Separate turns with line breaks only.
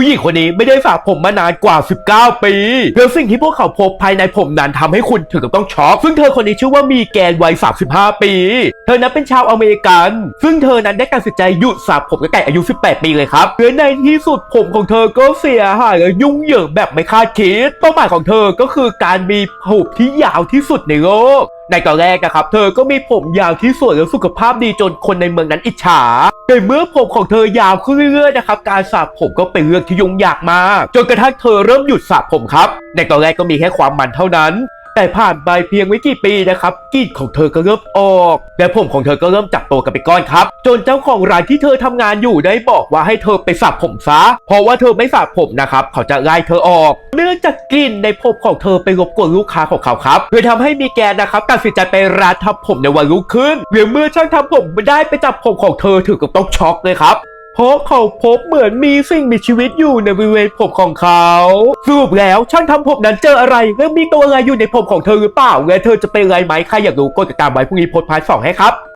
ผู้หญิงคนนี้ไม่ได้สระผมมานานกว่า 19 ปีแล้วสิ่งที่พวกเขาพบภายในผมนั้นทำให้คุณถึงกับต้องช็อกซึ่งเธอคนนี้ชื่อว่ามีแกนวัย 35 ปี เธอนั้นเป็นชาวอเมริกัน ซึ่งเธอนั้นได้ตัดสินใจหยุดสระผมตั้งแต่อายุ 18 ปีเลยครับและในที่สุดผมของเธอก็เสียหายและยุ่งเหยิงแบบไม่คาดคิดเป้าหมายของเธอก็คือการมีผมที่ยาวที่สุดในโลก ในตอนแรกนะครับ เธอก็มีผมยาวที่สวยและสุขภาพดีจนคนในเมืองนั้นอิจฉาแต่เมื่อผมของเธอยาวขึ้นเรื่อยๆนะครับ การสระผมก็เป็นเรื่องที่ยุ่งยากมาก จนกระทั่งเธอเริ่มหยุดสระผมครับ ในตอนแรกก็มีแค่ความมันเท่านั้น แต่ผ่านไปเพียงไม่กี่ปีนะครับกีดของเธอก็เริ่มออก และผมของเธอก็เริ่มจับตัวกันเป็นก้อนครับ จนเจ้าของร้านที่เธอทำงานอยู่ได้บอกว่าให้เธอไปสระผมซะ เพราะว่าเธอไม่สระผมนะครับ เขาจะไล่เธอออก เนื่องจากกลิ่นในผมของเธอไปรบกวนลูกค้าของเขาครับเลยทำให้มีแกนนะครับตัดสินใจไปร้านทำผมในวันรุ่งขึ้นหรือเมื่อช่างทำผมไม่ได้ไปจับผมของเธอถึงกับต้องช็อกเลยครับ เพราะเขาพบเหมือนมีสิ่งมีชีวิตอยู่ในบริเวณผมของเขาสรุปแล้วช่างทำผมนั้นเจออะไรและมีตัวอะไรอยู่ในผมของเธอหรือเปล่าและเธอจะเป็นอะไรไหมใครอยากรู้กดติดตามไว้พรุ่งนี้โพสต์พาร์ทสองให้ครับ